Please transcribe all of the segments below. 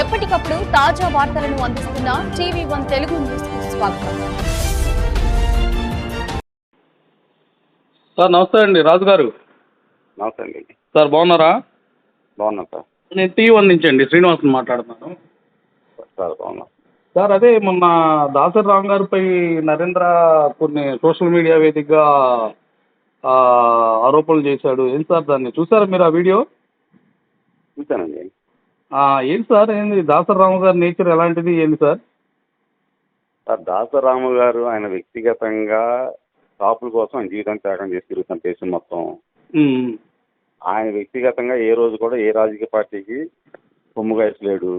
ఎప్పటికప్పుడు తాజా వార్తలను అందిస్తున్న టీవీ వన్ తెలుగు న్యూస్ స్వాగతం. సార్ నమస్తే అండి. రాజు గారు. నమస్తే అండి. సార్ బాగున్నారా? బాగున్నాం సార్. నేను టీ వన్ నుంచి అండి శ్రీనివాసన్ మాట్లాడుతున్నాను. సార్ బాగున్నాం. సార్ అదే మొన్న దాసరి రామ్ గారిపై నరేంద్ర కొన్ని సోషల్ మీడియా వేదికగా ఆ, ఆరోపణలు చేశాడు. ఏం సార్ దాన్ని? చూసారా మీరు ఆ వీడియో? చూశానండి. ఏంటి సార్? ఏంది దాసరి రామ్ గారి నేచర్ ఎలాంటిది? ఏంది సార్? సార్ దాసరాము గారు ఆయన వ్యక్తిగతంగా కాపుల కోసం ఆయన జీవితం త్యాగం చేసి తిరుగుతున్న దేశం మొత్తం. ఆయన వ్యక్తిగతంగా ఏ రోజు కూడా ఏ రాజకీయ పార్టీకి కొమ్ము కాయట్లేడు.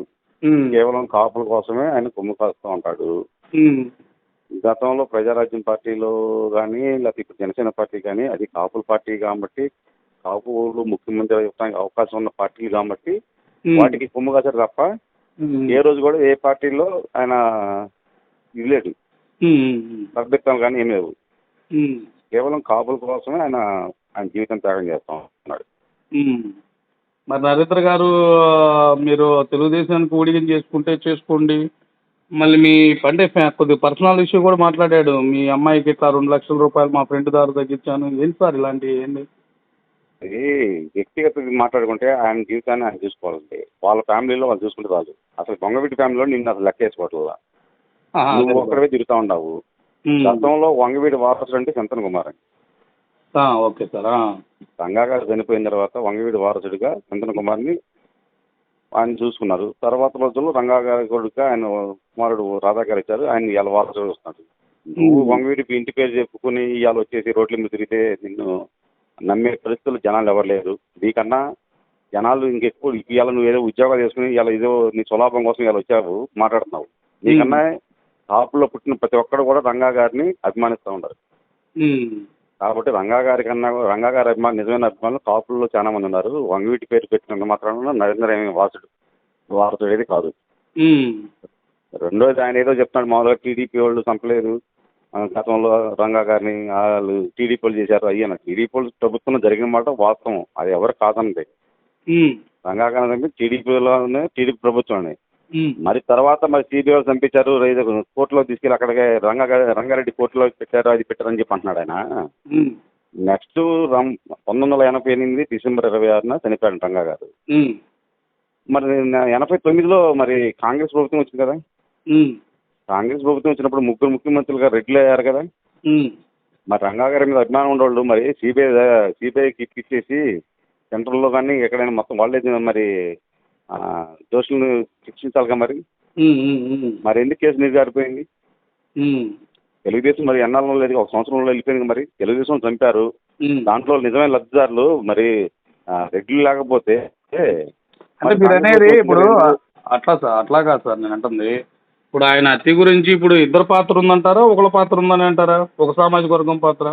ఉమ్, కేవలం కాపుల కోసమే ఆయన కొమ్ము కాస్తూ ఉంటాడు. గతంలో ప్రజారాజ్యం పార్టీలో కానీ లేకపోతే ఇప్పుడు జనసేన పార్టీ కానీ అది కాపుల పార్టీ కాబట్టి కాపులు ముఖ్యమంత్రి అవ్వడానికి అవకాశం ఉన్న పార్టీలు కాబట్టి వాటికి కొమ్ము కాసారు తప్ప ఏ రోజు కూడా ఏ పార్టీలో ఆయన ఇది లేదు ఉమ్, ఉమ్, సభ్యత్వం కానీ ఏం లేవు. కేవలం కాపుల కోసమే ఆయన ఆయన జీవితం త్యాగం చేస్తాం ఉన్నాడు. మరి నరేంద్ర గారు మీరు తెలుగుదేశానికి ఊడిగం చేసుకుంటే చేసుకోండి. మళ్ళీ మీ అంటే కొద్దిగా పర్సనల్ ఇష్యూ కూడా మాట్లాడాడు. మీ అమ్మాయికి ఇట్లా రెండు లక్షల రూపాయలు మా ఫ్రెండ్ దారి తగ్గించాను. ఏంటి సార్ ఇలాంటి ఏంటి? ఇది వ్యక్తిగత మాట్లాడుకుంటే ఆయన జీవితాన్ని ఆయన చూసుకోవాలండి వాళ్ళ ఫ్యామిలీలో వాళ్ళు చూసుకుంటే రాదు అసలు వంగవీటి ఫ్యామిలీలో నిన్ను అసలు లెక్క వేసుకోవట్ల నువ్వు. ఒక్కడవే తిరుగుతా ఉండవు. గతంలో వంగవీడి వారసుడు అంటే శంతన్ కుమార్ అండి ఓకే సార్ ఆ. రంగా గారు చనిపోయిన తర్వాత వంగవీడి వారసుడిగా శంతన్ కుమార్ని ఆయన చూసుకున్నారు తర్వాత రోజుల్లో రంగా గారి కొడుకు ఆయన కుమారుడు రాధా గారు ఇచ్చారు ఆయన ఇవాళ వారసుడు వస్తున్నాడు నువ్వు ఉమ్. వంగవీడికి ఇంటి పేరు చెప్పుకుని ఇవాళ వచ్చేసి రోడ్ల మీద తిరిగితే నిన్ను నమ్మే పరిస్థితులు జనాలు ఎవరు లేరు. నీకన్నా జనాలు ఇంకెక్కువ ఇవాళ నువ్వు ఏదో ఉద్యోగాలు చేసుకుని ఇవాళ ఏదో నీ స్వలాభం కోసం ఇవాళ వచ్చావు మాట్లాడుతున్నావు. నీకన్నా కాపుల్లో పుట్టిన ప్రతి ఒక్కరు కూడా రంగా గారిని అభిమానిస్తూ ఉంటారు. కాబట్టి రంగా గారి కన్నా రంగా గారి అభిమానులు నిజమైన అభిమానులు కాపుల్లో చాలా మంది ఉన్నారు. వంగవీటి పేరు పెట్టినంత మాత్రాన నరేంద్ర ఏమి వారసుడు వారసుడు ఏది కాదు. రెండోది ఆయన ఏదో చెప్తున్నాడు మామూలుగా టీడీపీ వాళ్ళు చంపలేదు. గతంలో రంగా గారిని వాళ్ళు టీడీపీ వాళ్ళు చేశారు అయ్యన టీడీపీ వాళ్ళు ప్రభుత్వంలో జరిగిన మాట వాస్తవం అది ఎవరు కాదన్నది. రంగా గారి అంటే టీడీపీలోనే టీడీపీ ప్రభుత్వమే ఉమ్. మరి తర్వాత మరి సిబిఐ చంపించారు రైతు కోర్టులో తీసుకెళ్ళి అక్కడికే రంగా గారి- రంగారెడ్డి కోర్టులో పెట్టారు అది పెట్టారని చెప్పి అంటున్నాడు ఆయన. నెక్స్ట్ రమ్ పంతొమ్మిది వందల ఎనభై ఎనిమిది డిసెంబర్ ఇరవై ఆరున చనిపోయాడు రంగా గారు. మరి ఎనభై తొమ్మిదిలో మరి కాంగ్రెస్ ప్రభుత్వం వచ్చింది కదా. కాంగ్రెస్ ప్రభుత్వం వచ్చినప్పుడు ముగ్గురు ముఖ్యమంత్రులుగా రెడ్లు అయ్యారు కదా. మరి రంగా గారి మీద అభిమానం ఉండేవాళ్ళు మరి సిబిఐ సిబిఐకి ఇచ్చేసి సెంట్రల్లో కానీ ఎక్కడైనా మొత్తం వాళ్ళే మరి దోషులను శిక్షించాలిగా మరి. మరి ఎందుకు కేసు నీరు గారిపోయింది ఉమ్. తెలుగుదేశం మరి ఎన్నాళ్ళలో లేదు ఒక సంవత్సరంలో వెళ్ళిపోయింది మరి తెలుగుదేశం చంపారు. దాంట్లో నిజమైన లబ్ధిదారులు మరి రెడ్లు లేకపోతే అంటే మీరు అనేది ఇప్పుడు అట్లా సార్ అట్లా కాదు సార్ నేను అంటుంది ఇప్పుడు ఆయన హత్య గురించి ఇప్పుడు ఇద్దరు పాత్ర ఉందంటారా? ఒకళ్ళ పాత్ర ఉందని అంటారా? ఒక సామాజిక వర్గం పాత్ర?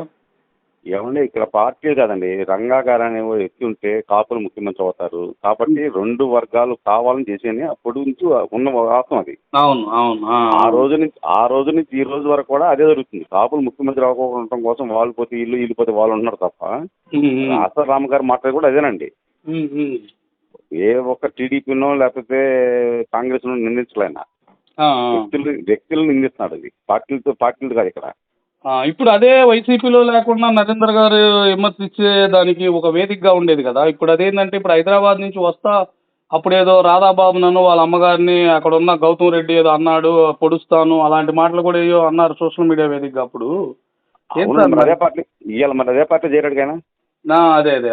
ఏమండి ఇక్కడ పార్టీలు కాదండి. రంగా గారు అనే వ్యక్తి ఉంటే కాపులు ముఖ్యమంత్రి అవుతారు. కాబట్టి రెండు వర్గాలు కావాలని చేసేది అప్పుడు నుంచి ఉన్న వాస్తవం అది. అవును అవును ఆ. రోజు నుంచి ఆ రోజు నుంచి ఈ రోజు వరకు కూడా అదే జరుగుతుంది. కాపులు ముఖ్యమంత్రి అవ్వకుండా ఉండటం కోసం వాళ్ళు పోతే ఇల్లు వీళ్ళు పోతే వాళ్ళు ఉన్నారు తప్ప. ఆసర్ రామ్ గారు మాట్లాడి కూడా అదేనండి. ఏ ఒక్క టీడీపీనో లేకపోతే కాంగ్రెస్ నిందించలేన? వ్యక్తులు వ్యక్తులను నిందిస్తున్నాడు అది పార్టీలతో పార్టీలు కాదు ఇక్కడ ఆ. ఇప్పుడు అదే వైసీపీలో లేకుండా నరేంద్ర గారు విమర్శించే దానికి ఒక వేదికగా ఉండేది కదా ఇప్పుడు అదేంటంటే ఇప్పుడు హైదరాబాద్ నుంచి వస్తా అప్పుడేదో రాధాబాబు నన్ను వాళ్ళ అమ్మగారిని అక్కడ ఉన్న గౌతమ్ రెడ్డి ఏదో అన్నాడు పొడుస్తాను అలాంటి మాటలు కూడా ఏయో అన్నారు సోషల్ మీడియా వేదికగా అప్పుడు అదే? పార్టీ ఇవాళ మరి అదే పార్టీ చేరాడు కానీ అదే అదే.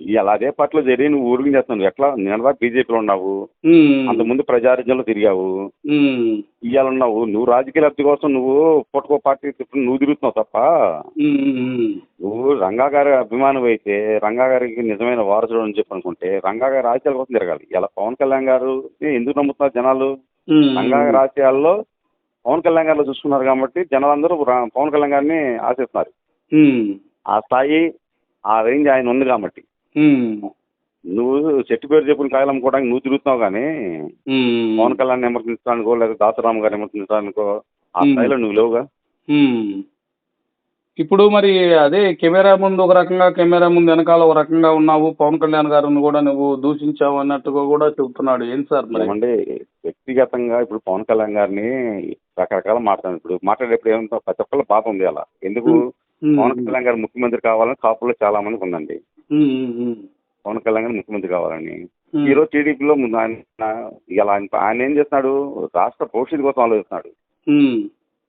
ఇవాళ అదే పార్టీలో చేరి నువ్వు ఊరికి చేస్తున్నావు. ఎట్లా? నిన్నదా బీజేపీలో ఉన్నావు. ఉమ్, అంతకుముందు ప్రజారాజ్యంలో తిరిగావు. ఇవాళ ఉన్నావు. నువ్వు రాజకీయ లబ్ధి కోసం నువ్వు పుట్టుకో పార్టీ నువ్వు తిరుగుతున్నావు తప్ప. నువ్వు రంగా గారి అభిమానం అయితే రంగా గారికి నిజమైన వారసుడు అని చెప్పి అనుకుంటే రంగా గారి రాజకీయాల కోసం తిరగాలి. ఇలా పవన్ కళ్యాణ్ గారు ఎందుకు నమ్ముతున్నారు జనాలు? రంగా గారి రాజకీయాల్లో పవన్ కళ్యాణ్ గారిలో చూసుకున్నారు కాబట్టి జనాలందరూ పవన్ కళ్యాణ్ గారిని ఆశిస్తున్నారు. ఆ స్థాయి ఆ రేంజ్ ఆయన ఉంది కాబట్టి. నువ్వు చెట్టు పేరు చెప్పుకుని కాయలు అమ్ముకోవడానికి నువ్వు తిరుగుతున్నావు కానీ పవన్ కళ్యాణ్ విమర్శించడానికో లేదా దాసరామ్ గారు విమర్శించడానికో ఆ. స్థాయిలో నువ్వు లేవుగా. ఇప్పుడు మరి అదే కెమెరా ముందు ఒక రకంగా కెమెరా ముందు వెనకాల ఒక రకంగా ఉన్నావు. పవన్ కళ్యాణ్ గారిని కూడా నువ్వు దూషించావు అన్నట్టుగా కూడా చెబుతున్నాడు ఏంటి సార్ మరి? ఏమండి వ్యక్తిగతంగా ఇప్పుడు పవన్ కళ్యాణ్ గారిని రకరకాల మాట్లాడారు ఇప్పుడు మాట్లాడేప్పుడు ఏమంటే ప్రతి ఒక్కళ్ళ బాధ ఉంది అలా. ఎందుకు? పవన్ కళ్యాణ్ గారు ముఖ్యమంత్రి కావాలని కాపులో చాలా మందికి ఉందండి. పవన్ కళ్యాణ్ ముఖ్యమంత్రి కావాలని. ఉమ్, ఈ రోజు టీడీపీలో ముందు ఆయన ఇలా ఆయన ఏం చేస్తున్నాడు? రాష్ట్ర భవిష్యత్తు కోసం ఆలోచిస్తున్నాడు.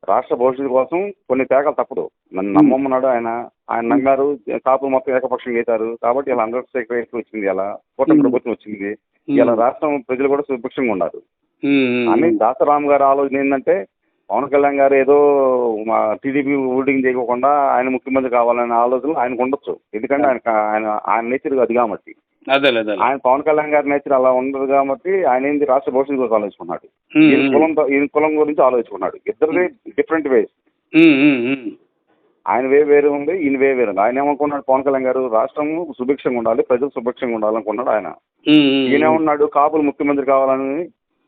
రాష్ట్ర భవిష్యత్తు కోసం కొన్ని త్యాగాలు తప్పదు. నన్ను నమ్మమన్నాడు ఆయన. ఆయన నమ్మారు కాపులు మొత్తం ఏకపక్షం చేశారు. కాబట్టి ఇలా హండ్రెడ్ సెక్రటరీ వచ్చింది ఇలా కూటమి. ప్రభుత్వం వచ్చింది. ఇలా రాష్ట్రం ప్రజలు కూడా సుభిక్షంగా ఉన్నారు. అని దాసరామ్ గారి ఆలోచన ఏంటంటే పవన్ కళ్యాణ్ గారు ఏదో మా టీడీపీ ఓటింగ్ చేయకుండా ఆయన ముఖ్యమంత్రి కావాలనే ఆలోచన ఆయనకు ఉండొచ్చు. ఎందుకంటే ఆయన ఆయన ఆయన నేచర్ అది కాబట్టి అదేలే ఆయన పవన్ కళ్యాణ్ గారి నేచర్ అలా ఉండదు కాబట్టి ఆయన ఏంది రాష్ట్ర భవిష్యత్తు కోసం ఆలోచించుకున్నాడు ఈయన కులంతో ఈయన కులం గురించి ఆలోచించుకున్నాడు ఇద్దరిది డిఫరెంట్ వేస్ ఆయన వే వేరే ఉంది ఈయన వే వేరే ఉంది. ఆయన ఏమనుకున్నాడు? పవన్ కళ్యాణ్ గారు రాష్ట్రం సుభిక్షంగా ఉండాలి ప్రజలు సుభిక్షంగా ఉండాలనుకున్నాడు ఆయన. ఈయన ఏమన్నాడు? కాపులు ముఖ్యమంత్రి కావాలని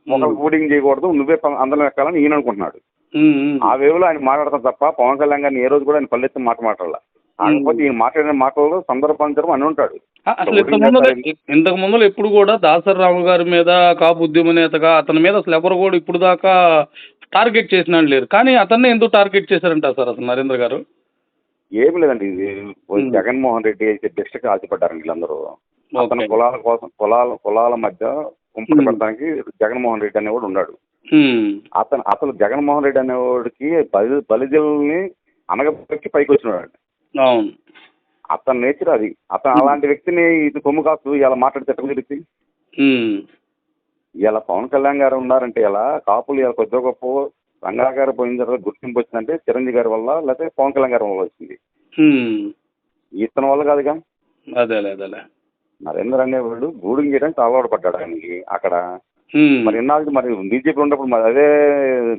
ఒకరికి ఓటింగ్ చేయకూడదు నువ్వే అందరం ఎక్కాలని ఈయన అనుకుంటున్నాడు. ఆ వేవ్లో ఆయన మాట్లాడతాం తప్ప పవన్ కళ్యాణ్ గారిని ఏ రోజు కూడా ఆయన పల్లెత్తి మాట మాట్లాడాల కాకపోతే ఈయన మాట్లాడిన మాటల్లో సందర్భాంతరం అని ఉంటాడు. అసలు ఇంతకు ముందు ఇంతకు ముందు ఎప్పుడు కూడా దాసరి రాము గారి మీద కాపు ఉద్యమ నేతగా అతని మీద అసలు ఎవరు కూడా ఇప్పుడు దాకా టార్గెట్ చేసిన లేరు. కానీ అతన్ని ఎందుకు టార్గెట్ చేశారంట సార్ అసలు నరేంద్ర గారు? ఏమి లేదండి ఇది. జగన్మోహన్ రెడ్డి అయితే బెస్ట్గా ఆశపడ్డారండి వీళ్ళందరూ. అతను. కులాల కోసం కులాల కులాల మధ్య కుంపటి. పెడతానికి జగన్మోహన్ రెడ్డి అనేవాడు ఉన్నాడు. అతను అసలు జగన్మోహన్ రెడ్డి అనేవాడికి బలి బలిజల్ని అనగపెట్టి పైకి వచ్చినాడు అవును. అతని నేచర్ అది. అతను అలాంటి వ్యక్తిని ఇది కొమ్ము కాస్తూ ఇలా మాట్లాడితే? ఉమ్, ఇలా పవన్ కళ్యాణ్ గారు ఉన్నారంటే ఇలా కాపులు ఇలా కొద్దిగా గొప్ప రంగా గారు పోయిన తర్వాత గుర్తింపు వచ్చిందంటే చిరంజీవి గారి వల్ల లేకపోతే పవన్ కళ్యాణ్ గారి వల్ల వచ్చింది. ఇతని వల్ల కాదుగా? అదేలే అదేలే. నరేంద్ర అనేవాడు గూడింగ్ చేయడానికి అలవాటు పడ్డాడు ఆయనకి అక్కడ. మరి ఇన్నాళ్ళకి మరి బీజేపీ ఉన్నప్పుడు మరి అదే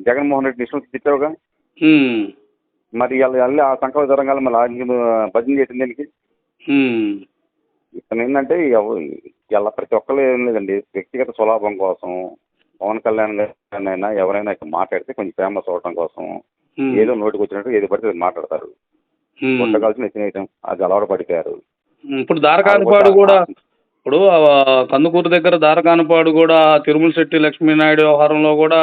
జగన్మోహన్ రెడ్డి ఇష్టం తిట్టావుగా ఉమ్, మరి వెళ్ళి ఆ సంకల్ప తరంగాలు మళ్ళీ భజన చేసింది దీనికి? ఇతను ఏంటంటే ఇలా ప్రతి ఒక్కరు ఏం లేదండి వ్యక్తిగత స్వలాభం కోసం పవన్ కళ్యాణ్ గారినైనా ఎవరైనా ఇక్కడ మాట్లాడితే కొంచెం ఫేమస్ అవడం కోసం ఏదో నోటికి వచ్చినట్టు ఏది పడితే మాట్లాడతారు. పుట్టకాల్సిన ఎత్తినేయటం అది అలవాటు పడిపోయారు. ఇప్పుడు దారకానిపాడు కూడా ఇప్పుడు కందుకూరు దగ్గర దారకానిపాడు కూడా తిరుమల శెట్టి లక్ష్మీనాయుడు వ్యవహారంలో కూడా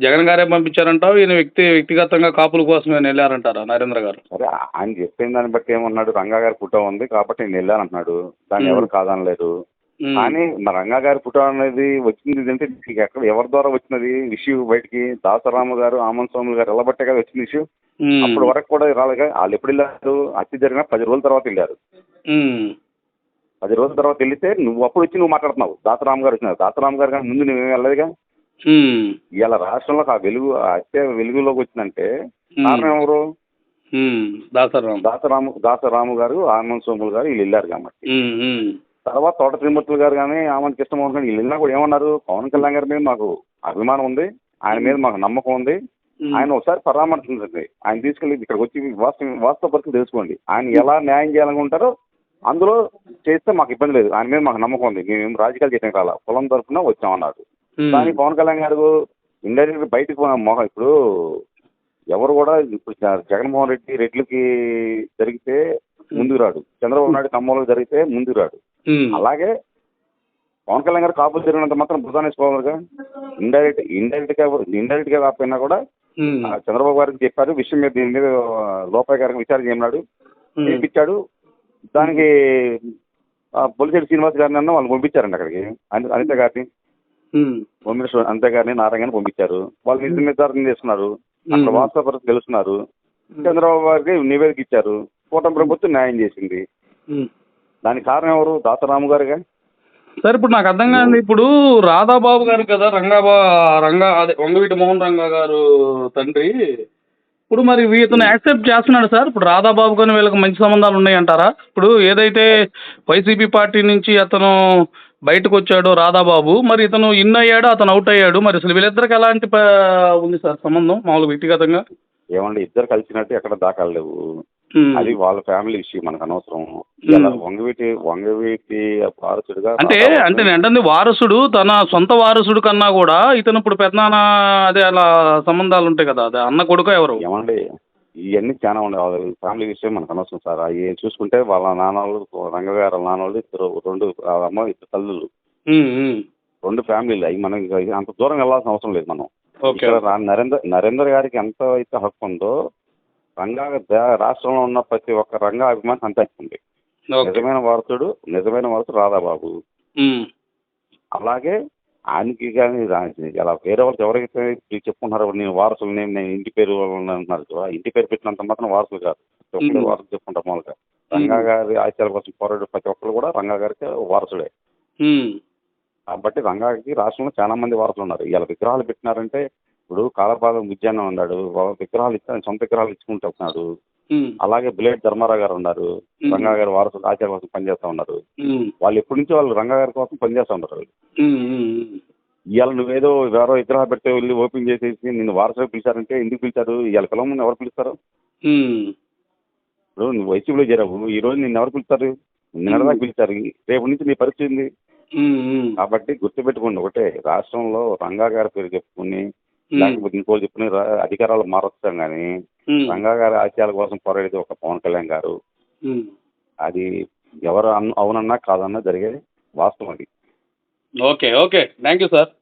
జగన్ గారే పంపించారంటావు? ఈయన వ్యక్తి వ్యక్తిగతంగా కాపుల కోసం ఆయన వెళ్ళారంటారా నరేంద్ర గారు? సరే ఆయన చెప్పిన దాన్ని బట్టి ఏమన్నాడు? రంగా గారి ఫోటో ఉంది కాబట్టి నేను వెళ్ళాను అంటున్నాడు దాన్ని. ఎవరు కాదనలేదు. కానీ మరి రంగా గారి ఫోటో అనేది వచ్చింది అంటే నీకు ఎక్కడ ఎవరి ద్వారా వచ్చినది ఇష్యూ బయటికి దాసరామ గారు ఆమంత్ స్వామి గారు ఎలా బట్టే కదా వచ్చింది ఇష్యూ అప్పటి వరకు కూడా రాలేగా వాళ్ళు ఎప్పుడు వెళ్ళారు? హత్య జరిగిన పది రోజుల తర్వాత వెళ్ళారు. పది రోజుల తర్వాత వెళ్తే నువ్వు అప్పుడు వచ్చి నువ్వు మాట్లాడుతున్నావు. దాసరామ్ గారు వచ్చినారు. దాసరామ్ గారు కానీ ముందు నువ్వేం వెళ్ళలేదుగా? ఇవాళ రాష్ట్రంలో ఆ వెలుగు ఆ హత్య వెలుగులోకి వచ్చిందంటే కారణం ఎవరు? ఉమ్, దాసరాం దాసరాము దాసరాము గారు ఆనంద్ సోములు గారు వీళ్ళు వెళ్ళారు కాబట్టి. తర్వాత తోట త్రిమూర్తులు గారు కానీ ఆమంత్ కృష్ణమోహన్ గారు వీళ్ళు వెళ్ళినా కూడా ఏమన్నారు? పవన్ కళ్యాణ్ గారి మీద మాకు అభిమానం ఉంది. ఆయన మీద మాకు నమ్మకం ఉంది. ఆయన ఒకసారి పరామర్శించండి. ఆయన తీసుకెళ్ళి ఇక్కడికి వచ్చి వాస్తవ వాస్తవ పరిస్థితి తెలుసుకోండి. ఆయన ఎలా న్యాయం చేయాలనుకుంటారో అందులో చేస్తే మాకు ఇబ్బంది లేదు. ఆయన మీద మాకు నమ్మకం ఉంది. మేము రాజకీయాలు చేయడానికి రాలా కులం తరఫున వచ్చామన్నారు ఉమ్, కానీ పవన్ కళ్యాణ్ గారు ఇండైరెక్ట్ బయటకు మొహం ఇప్పుడు ఎవరు కూడా ఇప్పుడు జగన్మోహన్ రెడ్డి రెడ్లకి జరిగితే ముందుకు రాడు. చంద్రబాబు నాయుడు ఖమ్మంలో జరిగితే ముందుకు రాడు. అలాగే పవన్ కళ్యాణ్ గారు కాపులు జరిగినంత మాత్రం భుజానేసుకోవాలిగా ఇండైరెక్ట్ ఇండైరెక్ట్గా ఇండైరెక్ట్గా కాకపోయినా కూడా చంద్రబాబు గారికి చెప్పారు. విషయం మీద దీని మీద లోపాయి గారికి విచారణ చేయమన్నాడు. చేయించాడు దానికి బొలిశెట్టి శ్రీనివాస్ గారిని అన్న వాళ్ళు పంపించారండి అక్కడికి. అని- అనిత గారిని. మినిస్టర్ అనిత గారిని నారాయణ పంపించారు. వాళ్ళు నిజ నిర్ధారణ చేస్తున్నారు. అక్కడ వాస్తవ పరిస్థితి తెలుస్తున్నారు చంద్రబాబు గారికి నివేదిక ఇచ్చారు. కూటమి ప్రభుత్వం న్యాయం చేసింది. దానికి కారణం ఎవరు? దాసరాము గారుగా? సార్ ఇప్పుడు నాకు అర్థం కాదు. ఇప్పుడు రాధాబాబు గారు కదా రంగాబా రంగా అదే వంగవీటి మోహన్ రంగా గారు తండ్రి. ఇప్పుడు మరి వీటిని యాక్సెప్ట్ చేస్తున్నాడు సార్. ఇప్పుడు రాధాబాబు కానీ వీళ్ళకి మంచి సంబంధాలు ఉన్నాయంటారా? ఇప్పుడు ఏదైతే వైసీపీ పార్టీ నుంచి అతను బయటకు వచ్చాడో రాధాబాబు మరి ఇతను ఇన్ అయ్యాడు అతను అవుట్ అయ్యాడు. మరి అసలు వీళ్ళిద్దరికి ఎలాంటి ఉంది సార్ సంబంధం మామూలు వ్యక్తిగతంగా? ఏమండి ఇద్దరు కలిసినట్టు ఎక్కడ దాఖలు లేవు. అది వాళ్ళ ఫ్యామిలీ ఇష్యూ మనకు అనవసరం. వంగవీటి వంగవీటి వారసుడిగా అంటే అంటే అంటుంది వారసుడు తన సొంత వారసుడు కన్నా కూడా ఇతను ఇప్పుడు పెద్దనాన్న అదే అలా సంబంధాలు ఉంటాయి కదా అదే అన్న కొడుకు ఎవరు? ఏమండి ఇవన్నీ చాలా ఉండే ఫ్యామిలీ విషయం మనకు అనవసరం సార్. అవి చూసుకుంటే వాళ్ళ నాన్నలు రంగగారు వాళ్ళ నాన్నలు ఇద్దరు రెండు అమ్మ ఇద్దరు తల్లులు. రెండు ఫ్యామిలీలు. అవి మనం అంత దూరం వెళ్ళాల్సిన అవసరం లేదు మనం. ఇక్కడ నరేంద్ర నరేంద్ర గారికి ఎంత అయితే హక్కు ఉందో రంగా రాష్ట్రంలో ఉన్న ప్రతి ఒక్క రంగా అభిమాని అంత హక్కు ఉంది ఓకే. నిజమైన వారసుడు నిజమైన వారసుడు రాధాబాబు. అలాగే ఆయనకి కానీ అలా వేరే వాళ్ళకి ఎవరైతే చెప్పుకుంటున్నారో నేను వారసులని నేను ఇంటి పేరు వాళ్ళని అంటున్నారు కదా, ఇంటి పేరు పెట్టినంత మాత్రం వారసులు కాదు. ప్రతి ఒక్కరు. వారసులు చెప్పుకుంటారు మామూలుగా. రంగా గారి ఆశయాల కోసం పోరాడు ప్రతి ఒక్కరు కూడా రంగా గారికి వారసుడే. కాబట్టి రంగాకి రాష్ట్రంలో చాలా మంది వారసులు ఉన్నారు. ఇలా విగ్రహాలు పెట్టినారంటే ఇప్పుడు కాలపాలెం విద్యానం ఉన్నాడు విగ్రహాలు ఇచ్చి సొంత విగ్రహాలు ఇచ్చుకుంటున్నాడు ఉమ్, అలాగే బ్లేడ్ ధర్మారావు గారు ఉన్నారు. రంగా గారి వారసులు ఆచార్య కోసం పనిచేస్తూ ఉన్నారు. వాళ్ళు ఎప్పటి నుంచో వాళ్ళు రంగా గారి కోసం పనిచేస్తూ ఉమ్. ఇవాళ నువ్వేదో ఎవరో విగ్రహాలు పెడితే వెళ్ళి ఓపెన్ చేసేసి నిన్ను వారసులు పిలిచారంటే ఎందుకు పిలిచారు? ఇవాళ పిలవమని ఎవరు పిలుస్తారు? ఇప్పుడు నువ్వు వైసీపీలో చేరావు ఈ రోజు నిన్ను ఎవరు పిలుస్తారు? నిన్నదాకా పిలిచారు రేపు నుంచి నీ పరిస్థితి ఉంది కాబట్టి గుర్తుపెట్టుకోండి ఒకటే రాష్ట్రంలో రంగా గారి పేరు చెప్పుకుని లేకపోతే ఇంకోటి చెప్పుకుని రా- అధికారాలు మారొచ్చాం కానీ రంగా గారి ఆశయాల కోసం పోరాడేది ఒక పవన్ కళ్యాణ్ గారు. అది ఎవరు అవునన్నా కాదన్నా జరిగేది వాస్తవం అది. Okay okay. Thank you sir.